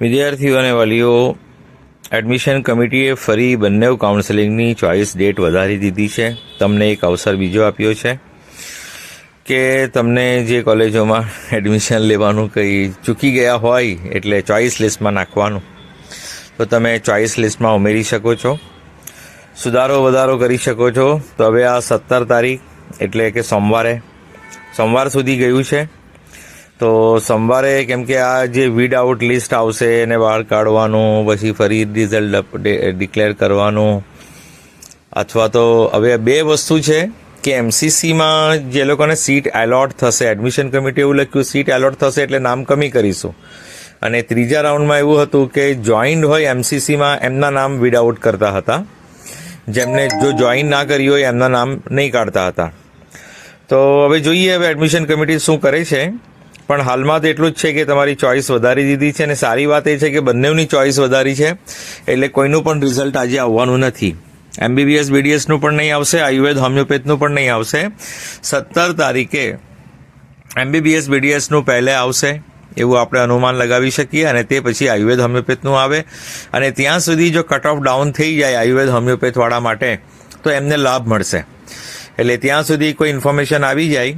વિદ્યાર્થીઓ અને વાલીઓ એડમિશન કમિટીએ ફરી બંને કાઉન્સેલિંગની ચોઈસ ડેટ વધારી દીધી છે. તમને એક અવસર બીજો આપ્યો છે કે તમને જે કોલેજોમાં એડમિશન લેવાનું કંઈ ચૂકી ગયા હોય એટલે ચોઈસ લિસ્ટમાં નાખવાનું. તો તમે ચોઈસ લિસ્ટમાં ઉમેરી શકો છો. સુધારો વધારો કરી શકો છો. તો હવે આ સત્તર તારીખ એટલે કે સોમવારે. સોમવાર સુધી ગયું છે. તો સોમવારે કેમ કે આ જે વીડ આઉટ લિસ્ટ આવશે એને બહાર કાઢવાનું, પછી ફરી રિઝલ્ટ ડિક્લેર કરવાનું. અથવા તો હવે બે વસ્તુ છે કે એમસીસીમાં જે લોકોને સીટ એલોટ થશે એડમિશન કમિટી એવું લખ્યું સીટ એલોટ થશે એટલે નામ કમી કરીશું. અને ત્રીજા રાઉન્ડમાં એવું હતું કે જોઈન્ડ હોય એમસીસીમાં એમના નામ વિડઆઉટ કરતા હતા. જેમને જો જોઈન ના કરી હોય, એમના નામ નહીં કાઢતા હતા. તો હવે જોઈએ હવે એડમિશન કમિટી શું કરે છે. પણ હાલમાં તો એટલું જ છે કે તમારી ચોઈસ વધારી દીધી છે અને સારી વાત એ છે કે બંનેની ચોઈસ વધારી છે. એટલે કોઈનું પણ રિઝલ્ટ આજે આવવાનું નથી. એમબીબીએસ, બીડીએસનું પણ નહીં આવશે, આયુર્વેદ, હોમિયોપેથનું પણ નહીં આવશે. સત્તર તારીખે એમબીબીએસ, બીડીએસનું પહેલે આવશે, એવું આપણે અનુમાન લગાવી શકીએ અને તે પછી આયુર્વેદ, હોમિયોપેથનું આવે. અને ત્યાં સુધી જો કટ ઓફ ડાઉન થઈ જાય આયુર્વેદ, હોમિયોપેથવાળા માટે, તો એમને લાભ મળશે. એટલે ત્યાં સુધી કોઈ ઇન્ફોર્મેશન આવી જાય.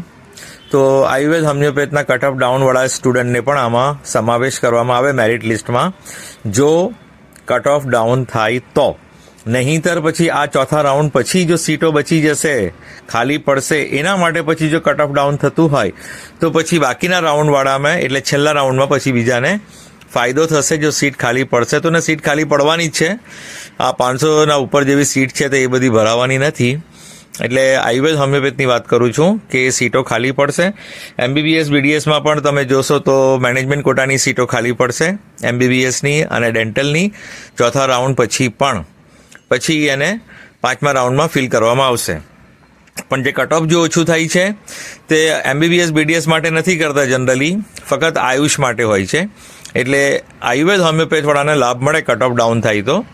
તો આયુર્વેદ હોમિયોપેથના કટ ઓફ ડાઉનવાળા સ્ટુડન્ટને પણ આમાં સમાવેશ કરવામાં આવે મેરિટ લિસ્ટમાં જો કટ ઓફ ડાઉન થાય તો. નહીંતર પછી આ ચોથા રાઉન્ડ પછી જો સીટો બચી જશે, ખાલી પડશે, એના માટે પછી જો કટ ઓફ ડાઉન થતું હોય, તો પછી બાકીના રાઉન્ડવાળામાં એટલે છેલ્લા રાઉન્ડમાં પછી બીજાને ફાયદો થશે જો સીટ ખાલી પડશે. તો ને સીટ ખાલી પડવાની જ છે. આ પાંચસોના ઉપર જેવી સીટ છે તો એ બધી ભરાવાની નથી. એટલે આયુર્વેદ હોમિયોપેથની વાત કરું છું કે સીટો ખાલી પડશે. એમબીબીએસ બીડીએસમાં પણ તમે જોશો તો મેનેજમેન્ટ કોટાની સીટો ખાલી પડશે, એમબીબીએસની અને ડેન્ટલની. ચોથા રાઉન્ડ પછી પણ, પછી એને પાંચમા રાઉન્ડમાં ફિલ કરવામાં આવશે. પણ જે કટ ઓફ જો ઓછું થાય છે, તે એમબીબીએસ, બીડીએસ માટે નથી કરતા જનરલી, ફક્ત આયુષ માટે હોય છે. એટલે આયુર્વેદ હોમિયોપેથવાળાને લાભ મળે, કટ ઓફ ડાઉન થાય તો.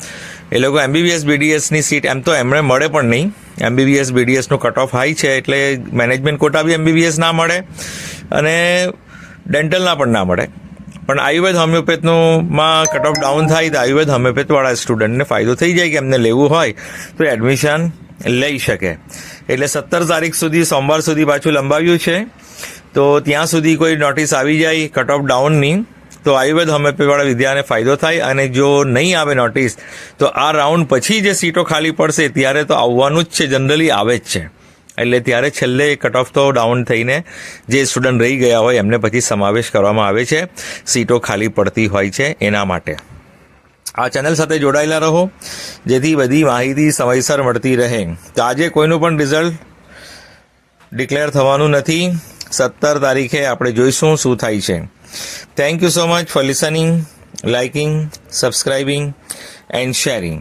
એ લોકો એમબીબીએસ બીડીએસની સીટ એમ તો એમણે મળે પણ નહીં. એમબીબીએસ બીડીએસનું કટ ઓફ હાઈ છે એટલે મેનેજમેન્ટ કોટા બી એમબીબીએસ ના મળે અને ડેન્ટલના પણ ના મળે. પણ આયુર્વેદ હોમિયોપેથનું માં કટ ઓફ ડાઉન થાય તો આયુર્વેદ હોમિયોપેથવાળા સ્ટુડન્ટને ફાયદો થઈ જાય કે એમને લેવું હોય તો એડમિશન લઈ શકે. એટલે સત્તર તારીખ સુધી, સોમવાર સુધી પાછું લંબાવ્યું છે. તો ત્યાં સુધી કોઈ નોટિસ આવી જાય કટ ઓફ ડાઉનની તો આયુર્વેદ હોમિયોપેથીવાળા વિદ્યાને ફાયદો થાય અને જો નહીં આવે નોટિસ તો આ રાઉન્ડ પછી જે સીટો ખાલી પડશે ત્યારે તો આવવાનું જ છે જનરલી આવે જ છે. એટલે ત્યારે છેલ્લે કટ ઓફ તો ડાઉન થઈને જે સ્ટુડન્ટ રહી ગયા હોય, એમને પછી સમાવેશ કરવામાં આવે છે, સીટો ખાલી પડતી હોય છે એના માટે. આ ચેનલ સાથે જોડાયેલા રહો, જેથી બધી માહિતી સમયસર મળતી રહે. તો આજે કોઈનું પણ રિઝલ્ટ ડિક્લેર થવાનું નથી. સત્તર તારીખે આપણે જોઈશું શું થાય છે. Thank you so much for listening liking subscribing and sharing